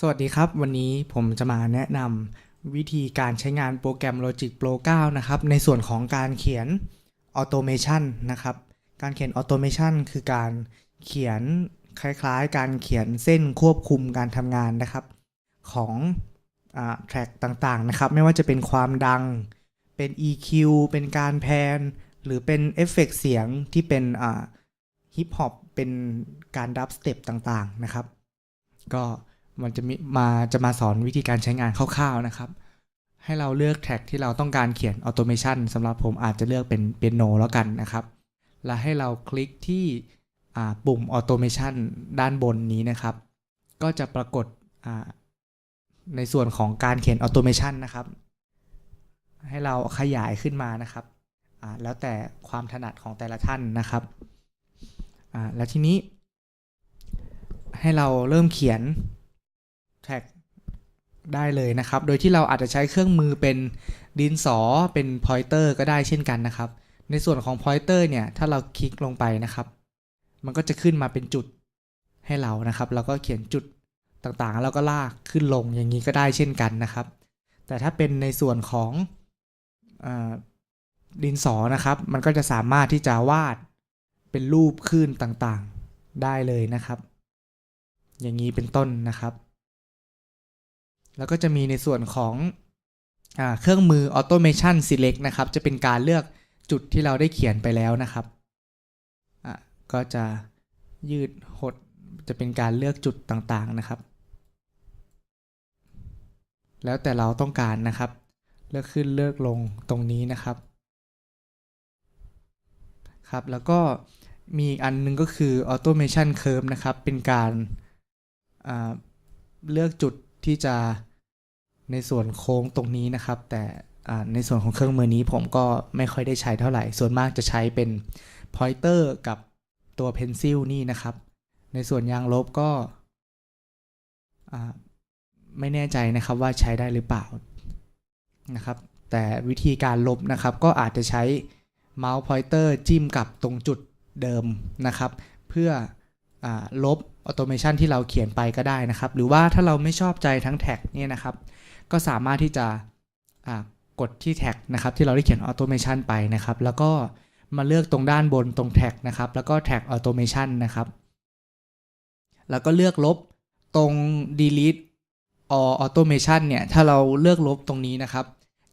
สวัสดีครับ วันนี้ผมจะมาแนะนำวิธีการใช้งานโปรแกรม Logic Pro 9 นะครับ ในส่วนของการเขียน Automation นะครับ การเขียน Automation คือการเขียนคล้ายๆ การเขียนเส้นควบคุมการทำงานนะครับ ของแทร็กต่างๆ นะครับ ไม่ว่าจะเป็นความดัง เป็น EQ เป็นการแพน หรือเป็นเอฟเฟกต์เสียงที่เป็นฮิปฮอปเป็นการดับสเต็ปต่างๆ นะครับ ก็ มันจะมีมาจะมาสอนวิธีการใช้งานคร่าวๆนะครับ ให้เราเลือกแท็กที่เราต้องการเขียนออโตเมชันสำหรับผมอาจจะเลือกเป็นเปียโนแล้วกันนะครับ และให้เราคลิกที่ปุ่มออโตเมชันด้านบนนี้นะครับ ก็จะปรากฏในส่วนของการเขียนออโตเมชันนะครับ ให้เราขยายขึ้นมานะครับแล้วแต่ความถนัดของแต่ละท่านนะครับ แล้วทีนี้ ให้เราเริ่มเขียน แท็กได้เลยนะครับ โดยที่เราอาจจะใช้เครื่องมือเป็นดินสอเป็นพอยเตอร์ก็ได้เช่นกันนะครับ ในส่วนของพอยเตอร์เนี่ย ถ้าเราคลิกลงไปนะครับ มันก็จะขึ้นมาเป็นจุดให้เรานะครับเราก็เขียนจุดต่างๆ แล้วก็ลากขึ้นลงอย่างนี้ก็ได้เช่นกันนะครับ แต่ถ้าเป็นในส่วนของอดินสอนะครับ มันก็จะสามารถที่จะวาดเป็นรูปขึ้นต่างๆ ได้เลยนะครับ อย่างนี้เป็นต้นนะครับ แล้วก็จะมีในส่วนของอเครื่องมือ Automation Select นะครับ จะเป็นการเลือกจุดที่เราได้เขียนไปแล้วนะครับก็จะยืดหดจะเป็นการเลือกจุดต่างๆนะครับ แล้วแต่เราต้องการนะครับ เลือกขึ้นเลือกลงตรงนี้นะครับครับ แล้วก็มีอันนึงก็คือ Automation Curve นะครับ เป็นการเลือกจุด ที่จะในส่วนโค้งตรงนี้นะครับ แต่ในส่วนของเครื่องมือนี้ผมก็ไม่ค่อยได้ใช้เท่าไหร่ ส่วนมากจะใช้เป็น pointer กับตัว pencil นี่นะครับ ในส่วนยางลบก็ไม่แน่ใจนะครับว่าใช้ได้หรือเปล่านะครับ แต่วิธีการลบนะครับก็อาจจะใช้เมาส์พอยเตอร์จิ้มกับตรงจุดเดิมนะครับ เพื่ออลบ ออโตเมชันที่เราเขียนไปก็ได้นะครับ หรือว่าถ้าเราไม่ชอบใจทั้งแท็กเนี่ยนะครับ ก็สามารถที่จะกดที่แท็กนะครับ ที่เราได้เขียนออโตเมชันไปนะครับ แล้วก็มาเลือกตรงด้านบนตรงแท็กนะครับ แล้วก็แท็กออโตเมชันนะครับ แล้วก็เลือกลบตรง delete or automation เนี่ย ถ้าเราเลือกลบตรงนี้นะครับ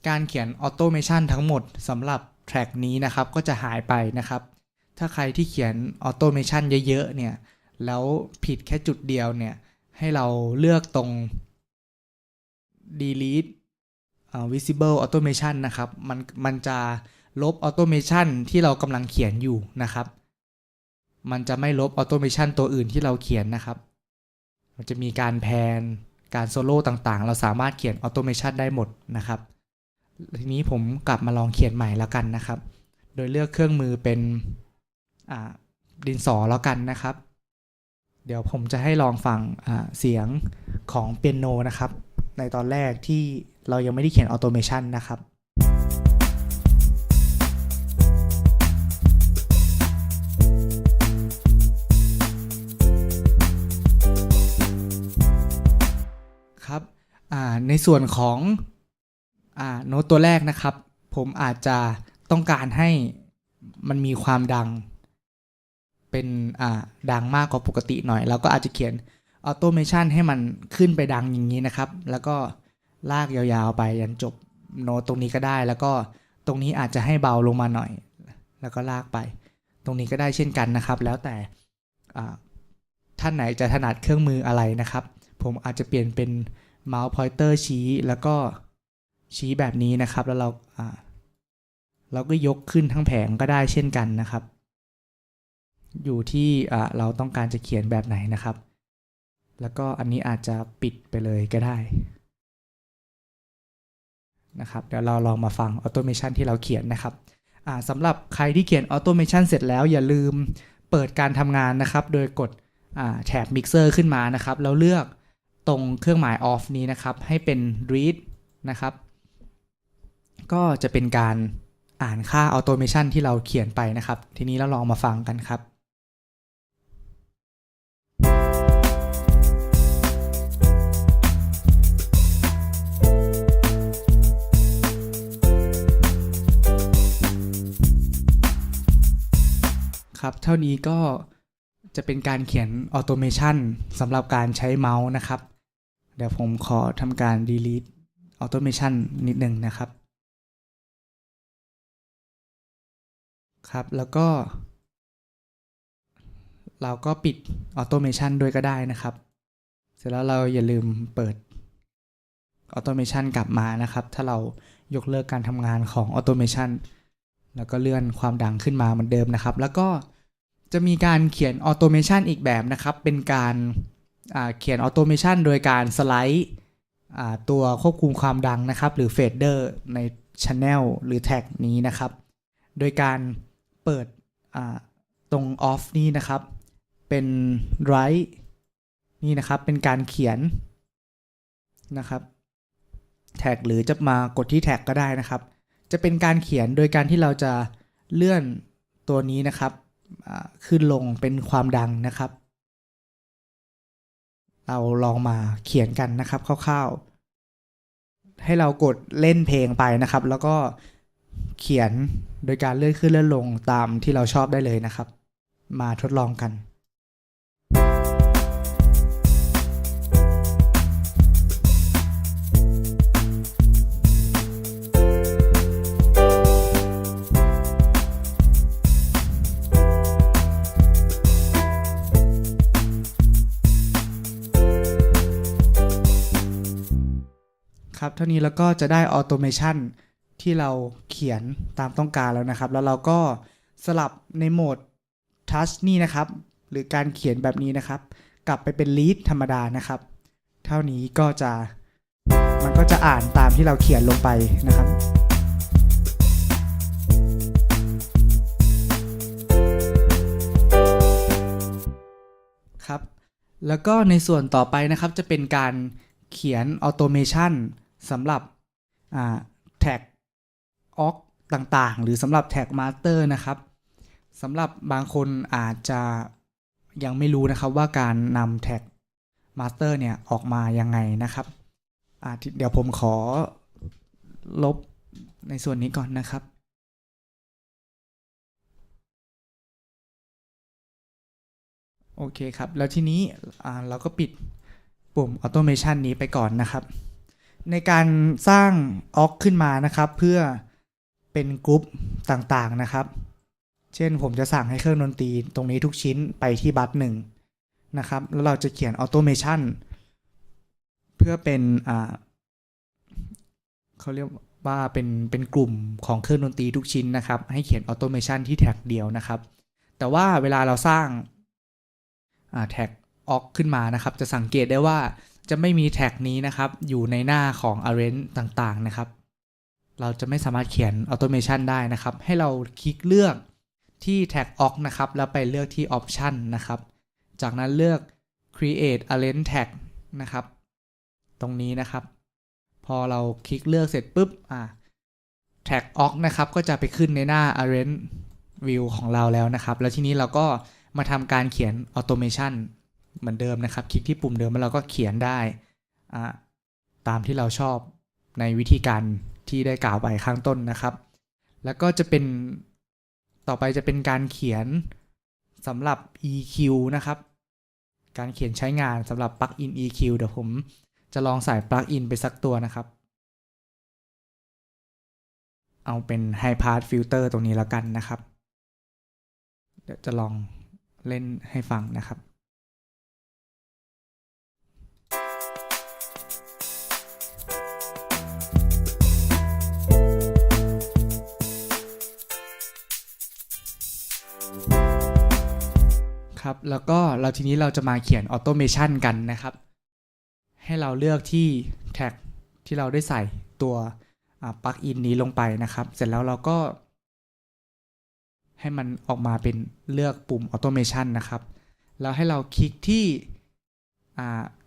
การเขียน automation ทั้งหมดสำหรับแท็กนี้นะครับ ก็จะหายไปนะครับ ถ้าใครที่เขียน automation เยอะๆเนี่ย แล้วผิดแค่จุดเดียวเนี่ย ให้เราเลือกตรง delete visible automation นะครับ มันมันจะลบ automation ที่เรากำลังเขียนอยู่นะครับ มันจะไม่ลบ automation ตัวอื่นที่เราเขียนนะครับ มันจะมีการแพนการโซโล่ต่างๆ เราสามารถเขียน automation ได้หมดนะครับ ทีนี้ผมกลับมาลองเขียนใหม่แล้วกันนะครับ โดยเลือกเครื่องมือเป็นดินสอแล้วกันนะครับ เดี๋ยวผมจะให้ลองฟังเสียงของเปียโนนะครับ ในตอนแรกที่เรายังไม่ได้เขียนออโตเมชันนะครับครับในส่วนของโน้ตตัวแรกนะครับ ผมอาจจะต้องการให้มันมีความดัง เป็นอ่าดังมากกว่าปกติหน่อยเราก็อาจจะเขียนออโตเมชันให้มันขึ้นไปดังอย่างนี้นะครับ แล้วก็ลากยาวๆไปยันจบโน้ตตรงนี้ก็ได้ แล้วก็ตรงนี้อาจจะให้เบาลงมาหน่อย แล้วก็ลากไป ตรงนี้ก็ได้เช่นกันนะครับ แล้วแต่ท่านไหนจะถนัดเครื่องมืออะไรนะครับ ผมอาจจะเปลี่ยนเป็นเมาส์พอยเตอร์ชี้แล้วก็ชี้แบบนี้นะครับ แล้วเราเราก็ยกขึ้นทั้งแผงก็ได้เช่นกันนะครับ อยู่ที่เราต้องการจะเขียนแบบไหนนะครับ แล้วก็อันนี้อาจจะปิดไปเลยก็ได้นะครับเดี๋ยวเราลองมาฟังออโตเมชันที่เราเขียนนะครับสำหรับใครที่เขียนออโตเมชันเสร็จแล้วอย่าลืมเปิดการทำงานนะครับ โดยกดแถบมิกเซอร์ขึ้นมานะครับ แล้วเลือกตรงเครื่องหมาย off นี้นะครับ ให้เป็น read นะครับ ก็จะเป็นการอ่านค่าออโตเมชันที่เราเขียนไปนะครับ ทีนี้เราลองมาฟังกันครับ ครับ เท่านี้ก็จะเป็นการเขียนออโตเมชันสำหรับการใช้เมาส์นะครับ เดี๋ยวผมขอทำการ delete automation นิดหนึ่งนะครับ ครับ แล้วก็ เราก็ปิด automation ด้วยก็ได้นะครับ เสร็จแล้วเราอย่าลืมเปิด automation กลับมานะครับ ถ้าเรายกเลิกการทำงานของ automation แล้วก็เลื่อนความดังขึ้นมาเหมือนเดิมนะครับ แล้วก็จะมีการเขียน automation อีกแบบนะครับ เป็นการเขียน automation โดยการสไลด์ตัวควบคุมความดังนะครับ หรือ fader ใน channel หรือ tag นี้นะครับ โดยการเปิดตรง off นี้นะครับ เป็น right นี่นะครับ เป็นการเขียนนะครับ แท็กหรือจะมากดที่แท็กก็ได้นะครับ จะเป็นการเขียนโดยการที่เราจะเลื่อนตัวนี้นะครับขึ้นลงเป็นความดังนะครับ เราลองมาเขียนกันนะครับคร่าวๆ ให้เรากดเล่นเพลงไปนะครับ แล้วก็เขียนโดยการเลื่อนขึ้นเลื่อนลงตามที่เราชอบได้เลยนะครับ มาทดลองกัน ครับ เท่านี้แล้วก็จะได้ออโตเมชันที่เราเขียนตามต้องการแล้วนะครับ แล้วเราก็สลับในโหมดทัชนี่นะครับ หรือการเขียนแบบนี้นะครับ กลับไปเป็นลีดธรรมดานะครับ เท่านี้ก็จะมันก็จะอ่านตามที่เราเขียนลงไปนะครับครับ แล้วก็ในส่วนต่อไปนะครับจะเป็นการเขียนออโตเมชัน สำหรับแท็กออกต่างๆ หรือสำหรับแท็กมาสเตอร์นะครับสำหรับบางคนอาจจะยังไม่รู้นะครับว่าการนำแท็กมาสเตอร์เนี่ยออกมายังไงนะครับเดี๋ยวผมขอลบในส่วนนี้ก่อนนะครับโอเคครับ แล้วทีนี้เราก็ปิดปุ่ม Automation นี้ไปก่อนนะครับ ในการสร้างออกขึ้นมานะครับ เพื่อเป็นกรุ๊ปต่างๆนะครับ เช่นผมจะสั่งให้เครื่องดนตรีตรงนี้ทุกชิ้นไปที่บัตหนึ่งนะครับ แล้วเราจะเขียน Automation เพื่อเป็นอ่าเขาเรียกว่าเป็นเป็นกลุ่มของเครื่องดนตรีทุกชิ้นนะครับ ให้เขียน Automation ที่แท็กเดียวนะครับ แต่ว่าเวลาเราสร้างแท็กออกขึ้นมานะครับ จะสังเกตได้ว่า จะไม่มีแท็กนี้นะครับ อยู่ในหน้าของ arrange ต่างๆนะครับ เราจะไม่สามารถเขียน automation ได้นะครับ ให้เราคลิกเลือกที่แท็กออกนะครับ แล้วไปเลือกที่ option นะครับ จากนั้นเลือก create arrange tag นะครับ ตรงนี้นะครับ พอเราคลิกเลือกเสร็จปุ๊บอ่า tag off นะครับ ก็จะไปขึ้นในหน้า arrange view ของเราแล้วนะครับ แล้วทีนี้เราก็มาทำการเขียน automation เหมือนเดิมนะครับ คลิกที่ปุ่มเดิมแล้วเราก็เขียนได้ตามที่เราชอบในวิธีการที่ได้กล่าวไปข้างต้นนะครับ แล้วก็จะเป็นต่อไปจะเป็นการเขียนสำหรับ EQ นะครับ การเขียนใช้งานสำหรับปลั๊กอิน EQ เดี๋ยวผมจะลองใส่ปลั๊กอินไปสักตัวนะครับ เอาเป็น High Pass Filter ตรงนี้แล้วกันนะครับ เดี๋ยวจะลองเล่นให้ฟังนะครับ ครับ แล้วก็เราทีนี้เราจะมาเขียนออโตเมชันกันนะครับ ให้เราเลือกที่แท็กที่เราได้ใส่ตัวปลั๊กอินนี้ลงไปนะครับ เสร็จแล้วเราก็ ให้มันออกมาเป็นเลือกปุ่มออโตเมชันนะครับ แล้วให้เราคลิกที่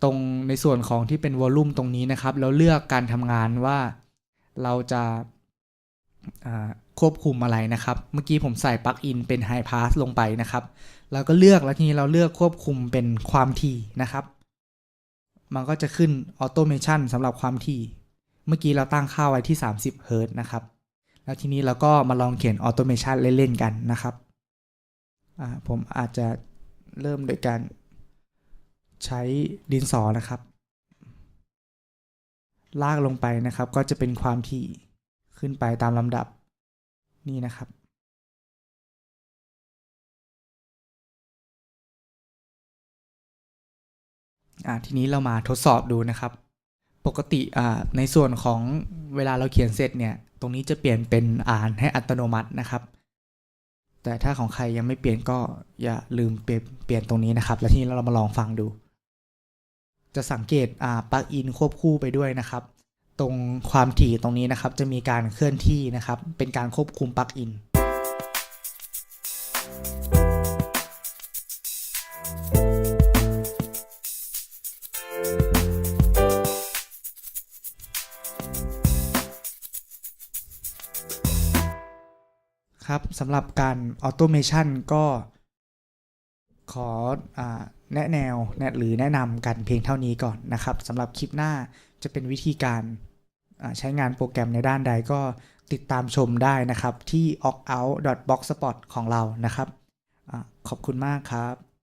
ตรงในส่วนของที่เป็นวอลลุ่มตรงนี้นะครับ แล้วเลือกการทำงานว่าเราจะ ควบคุมอะไรนะครับ เมื่อกี้ผมใส่ปลั๊กอินเป็น High Pass ลงไปนะครับเราก็เลือกแล้วทีนี้เราเลือกควบคุมเป็นความถี่นะครับ มันก็จะขึ้นออโตเมชันสำหรับความถี่ เมื่อกี้เราตั้งค่าไว้ที่ 30เฮิร์ตนะครับ แล้วทีนี้เราก็มาลองเขียนออโตเมชันเล่นๆกันนะครับ ผมอาจจะเริ่มโดยการใช้ดินสอนะครับ ลากลงไปนะครับก็จะเป็นความถี่ขึ้นไปตามลำดับ นี่นะครับอ่าทีนี้เรามาทดสอบดูนะครับ ปกติอ่าในส่วนของเวลาเราเขียนเสร็จเนี่ย ตรงนี้จะเปลี่ยนเป็นอ่านให้อัตโนมัตินะครับ แต่ถ้าของใครยังไม่เปลี่ยนก็อย่าลืมเปลี่ยนเปลี่ยนตรงนี้นะครับ แล้วทีนี้เรามาลองฟังดู จะสังเกตอ่าปลั๊กอินควบคู่ไปด้วยนะครับ ตรงความถี่ตรงนี้นะครับ จะมีการเคลื่อนที่นะครับ เป็นการควบคุมปลั๊กอินครับสำหรับการออโตเมชันก็ขออ แนะแนวแนะหรือแนะนำกันเพียงเท่านี้ก่อนนะครับสำหรับคลิปหน้าจะเป็นวิธีการใช้งานโปรแกรมในด้านใดก็ติดตามชมได้นะครับที่ o c k o u t b o x s p o t ของเรานะครับอขอบคุณมากครับ